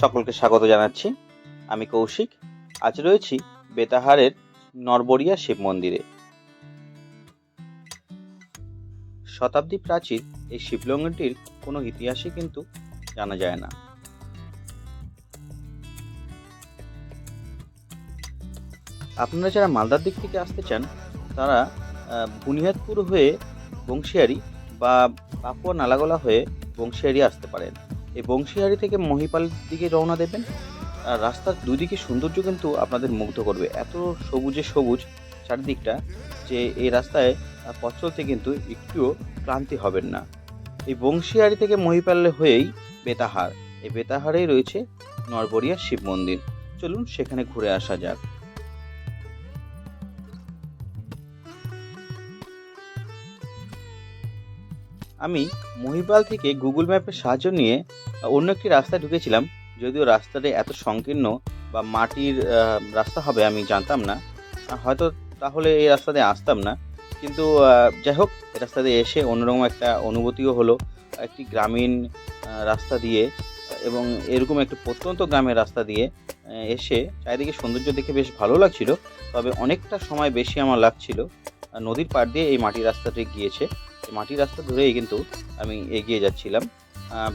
সকলকে স্বাগত জানাচ্ছি। আমি কৌশিক। আজ রয়েছি বেতাহারের নরবরিয়া শিব মন্দিরে। শতাব্দী প্রাচীর এই শিবলঙ্গটির কোনো ইতিহাসই কিন্তু জানা যায় না। আপনারা যারা মালদার দিক থেকে আসতে চান, তারা বুনিয়াদপুর হয়ে বংশিয়ারি বা পাপুয়া নালাগোলা হয়ে বংশিয়ারি আসতে পারেন। এই বংশীহারি থেকে মহিপালের দিকে রওনা দেবেন। আর রাস্তার দুদিকে সৌন্দর্য কিন্তু আপনাদের মুগ্ধ করবে। এত সবুজে সবুজ চারিদিকটা যে এই রাস্তায় পথ চলতে কিন্তু একটুও ক্লান্তি হবেন না। এই বংশীহারি থেকে মহিপাল হয়েই বেতাহার। এই বেতাহারেই রয়েছে নরবরিয়া শিব মন্দির। চলুন সেখানে ঘুরে আসা যাক। আমি মহিপাল থেকে গুগল ম্যাপের সাহায্য নিয়ে অন্য একটি রাস্তায় ঢুকেছিলাম। যদিও রাস্তাটি এত সংকীর্ণ বা মাটির রাস্তা হবে আমি জানতাম না। হয়তো তাহলে এই রাস্তা দিয়ে আসতাম না। কিন্তু যাই হোক, এই রাস্তা দিয়ে এসে অন্যরকম একটা অনুভূতিও হলো। একটি গ্রামীণ রাস্তা দিয়ে এবং এরকম একটি প্রত্যন্ত গ্রামের রাস্তা দিয়ে এসে চারিদিকে সৌন্দর্য দেখে বেশ ভালো লাগছিল। তবে অনেকটা সময় বেশি আমার লাগছিল। নদীর পাড় দিয়ে এই মাটির রাস্তাটি গিয়েছে। মাটির রাস্তা ধরেই কিন্তু আমি এগিয়ে যাচ্ছিলাম।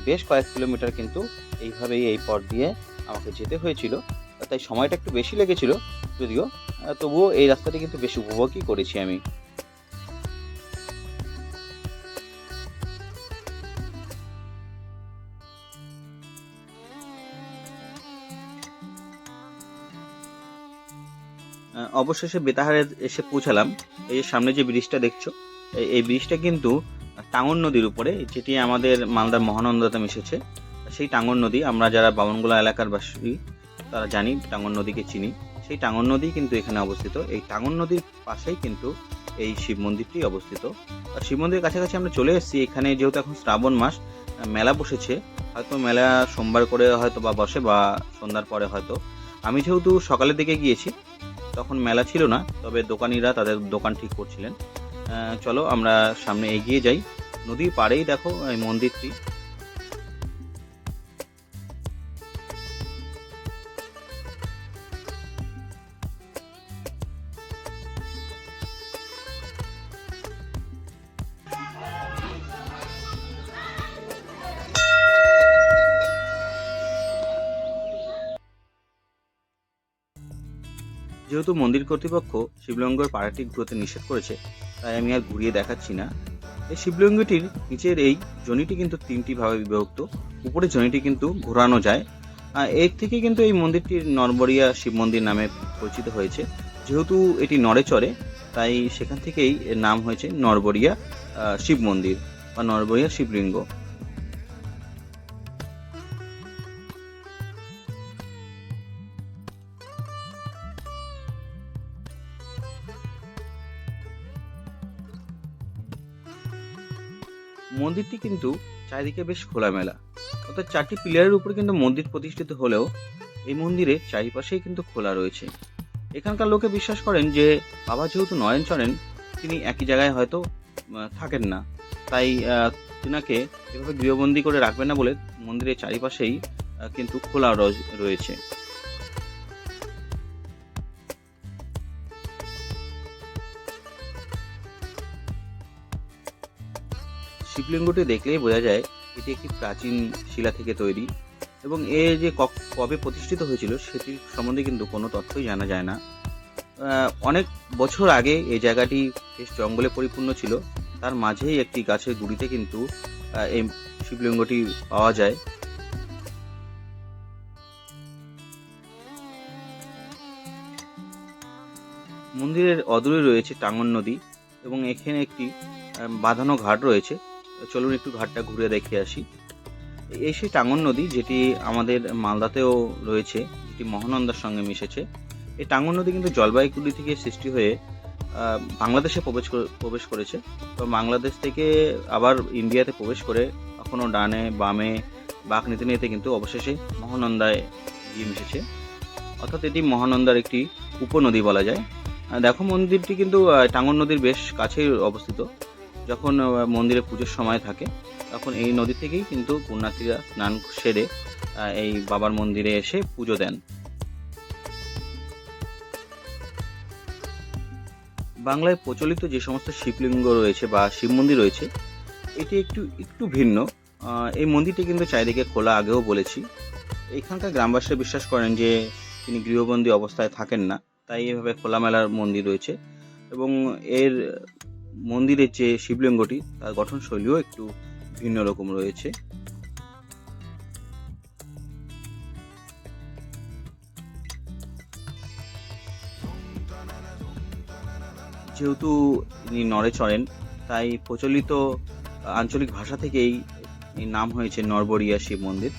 বেশ কয়েক কিলোমিটার কিন্তু এইভাবেই এই পথ দিয়ে আমাকে যেতে হয়েছিল। তাই সময়টা একটু বেশি লেগেছিল, যদিও তবুও এই রাস্তাটি কিন্তু বেশ উপভোগই করেছি আমি। অবশেষে বেতাহারে এসে পৌঁছালাম। এই যে সামনে যে ব্রিজটা দেখছ এই- ব্রিজটা কিন্তু টাঙ্গন নদীর উপরে, যেটি আমাদের মালদার মহানন্দাতে মিশেছে। সেই টাঙ্গন নদী আমরা যারা বামনগোলা এলাকার বাসী, তারা জানি, টাঙ্গন নদীকে চিনি। সেই টাঙ্গন নদী কিন্তু এখানে অবস্থিত। এই টাঙ্গন নদীর পাশেই কিন্তু এই শিব মন্দিরটি অবস্থিত। আর শিব মন্দিরের কাছাকাছি আমরা চলে এসেছি। এখানে যেহেতু এখন শ্রাবণ মাস, মেলা বসেছে। হয়তো মেলা সোমবার করে হয়তো বা বসে বা সন্ধ্যার পরে হয়তো। আমি যেহেতু সকালের দিকে গিয়েছি, তখন মেলা ছিল না। তবে দোকানিরা তাদের দোকান ঠিক করছিলেন। চলো আমরা সামনে এগিয়ে যাই। নদীর পাড়েই দেখো এই মন্দিরটি। যেহেতু মন্দির কর্তৃপক্ষ শিবলিঙ্গর পাড়াটি ঘুরতে নিষেধ করেছে তাই আমি আর ঘুরিয়ে দেখাচ্ছি না। এই শিবলিঙ্গটির নিচের এই জনিটি কিন্তু তিনটি ভাবে বিভক্ত। উপরে জনিটি কিন্তু ঘোরানো যায়। এর থেকে কিন্তু এই মন্দিরটির নরবরিয়া শিব মন্দির নামে পরিচিত হয়েছে। যেহেতু এটি নড়ে চড়ে তাই সেখান থেকেই এর নাম হয়েছে নরবরিয়া শিব মন্দির বা নরবরিয়া শিবলিঙ্গ। মন্দিরটি কিন্তু চারিদিকে বেশ খোলামেলা। অর্থাৎ চারটি পিলারের উপরে কিন্তু মন্দির প্রতিষ্ঠিত হলেও এই মন্দিরের চারিপাশেই কিন্তু খোলা রয়েছে। এখানকার লোকে বিশ্বাস করেন যে, বাবা যেহেতু নয়ন চড়েন, তিনি একই জায়গায় হয়তো থাকেন না। তাই তিনাকে এভাবে গৃহবন্দী করে রাখবেন না বলে মন্দিরের চারিপাশেই কিন্তু খোলা রয়েছে। শিবলিঙ্গটি দেখলেই বোঝা যায় এটি একটি প্রাচীন শিলা থেকে তৈরি এবং এ যে কবে প্রতিষ্ঠিত হয়েছিল সেটির সম্বন্ধে কিন্তু কোনো তথ্যই জানা যায় না। অনেক বছর আগে এই জায়গাটি বেশ জঙ্গলে পরিপূর্ণ ছিল। তার মাঝেই একটি গাছের গুড়িতে কিন্তু এই শিবলিঙ্গটি পাওয়া যায়। মন্দিরের অদূরে রয়েছে টাঙ্গন নদী এবং এখানে একটি বাঁধানো ঘাট রয়েছে। চলুন একটু ঘাটটা ঘুরে দেখে আসি। এই সেই টাঙ্গন নদী যেটি আমাদের মালদাতেও রয়েছে, যেটি মহানন্দার সঙ্গে মিশেছে, এই টাঙ্গন নদী কিন্তু জলপাইগুড়ি থেকে সৃষ্টি হয়ে বাংলাদেশে প্রবেশ প্রবেশ করেছে। তো বাংলাদেশ থেকে আবার ইন্ডিয়াতে প্রবেশ করে কখনো ডানে, বামে, বাঁক নিতে নিতে কিন্তু অবশেষে মহানন্দায় গিয়ে মিশেছে। অর্থাৎ এটি মহানন্দার একটি উপনদী বলা যায়। দেখো মন্দিরটি কিন্তু টাঙ্গন নদীর বেশ কাছেই অবস্থিত। যখন মন্দিরে পুজোর সময় থাকে, তখন এই নদী থেকেই কিন্তু পুণ্যার্থীরা স্নান সেরে এই বাবার মন্দিরে এসে পুজো দেন। বাংলায় প্রচলিত যে সমস্ত শিবলিঙ্গ রয়েছে বা শিব মন্দির রয়েছে, এটি একটু একটু ভিন্ন। এই মন্দিরটি কিন্তু চারিদিকে খোলা আগেও বলেছি। এখানকার গ্রামবাসীরা বিশ্বাস করেন যে, তিনি গৃহবন্দী অবস্থায় থাকেন না, তাই এভাবে খোলামেলার মন্দির রয়েছে। এবং এর মন্দিরের যে শিবলিঙ্গটি, তার গঠনশৈলীও একটু ভিন্ন রকম রয়েছে। যেহেতু ইনি নড়ে চড়েন, তাই প্রচলিত আঞ্চলিক ভাষা থেকেই এই নাম হয়েছে নরবরিয়া শিব মন্দির।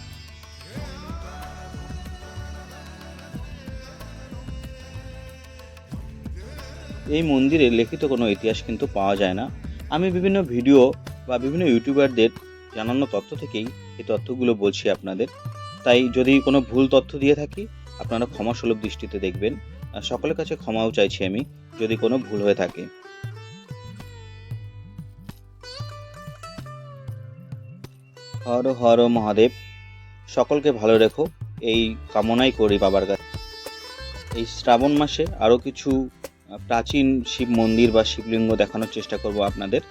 এই মন্দিরে লিখিত কোনো ইতিহাস কিন্তু পাওয়া যায় না। আমি বিভিন্ন ভিডিও বা বিভিন্ন ইউটিউবারদের জানানো তথ্য থেকেই এই তথ্যগুলো বলছি আপনাদের। তাই যদি কোনো ভুল তথ্য দিয়ে থাকি, আপনারা ক্ষমা সুলভ দৃষ্টিতে দেখবেন। সকলের কাছে ক্ষমাও চাইছি আমি, যদি কোনো ভুল হয়ে থাকে। হর হর মহাদেব, সকলকে ভালো রেখো। এই কামনাই করি বাবার কাছে। এই শ্রাবণ মাসে আরও কিছু প্রাচীন শিব মন্দির বা শিবলিঙ্গ দেখানোর চেষ্টা করব আপনাদের।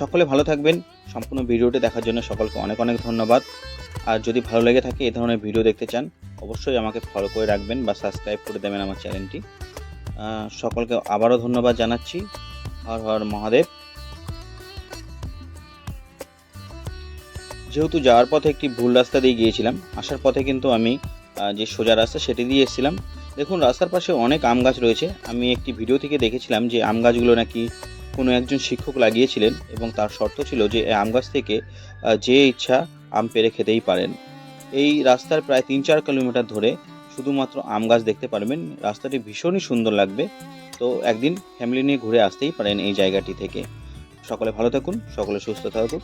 সকলে ভালো থাকবেন। সম্পূর্ণ ভিডিওটি দেখার জন্য সকলকে অনেক অনেক ধন্যবাদ। আর যদি ভালো লেগে থাকে এই ধরনের ভিডিও দেখতে চান, অবশ্যই আমাকে ফলো করে রাখবেন বা সাবস্ক্রাইব করে দেবেন আমার চ্যানেলটি সকলকে আবারও ধন্যবাদ জানাচ্ছি। হর হর মহাদেব। যেহেতু যাওয়ার পথে একটি ভুল রাস্তা দিয়ে গিয়েছিলাম, আসার পথে কিন্তু আমি যে সোজা রাস্তা সেটি দিয়ে এসেছিলাম। দেখুন, রাস্তার পাশে অনেক আম গাছ রয়েছে। আমি একটি ভিডিও থেকে দেখেছিলাম যে আম গাছগুলো নাকি কোনো একজন শিক্ষক লাগিয়েছিলেন এবং তার শর্ত ছিল যে আম গাছ থেকে যে ইচ্ছা আম পেরে খেতেই পারেন। এই রাস্তার প্রায় তিন চার কিলোমিটার ধরে শুধুমাত্র আম গাছ দেখতে পারবেন। রাস্তাটি ভীষণই সুন্দর লাগবে। তো একদিন ফ্যামিলি নিয়ে ঘুরে আসতেই পারেন এই জায়গাটি থেকে। সকলে ভালো থাকুন, সকলে সুস্থ থাকুন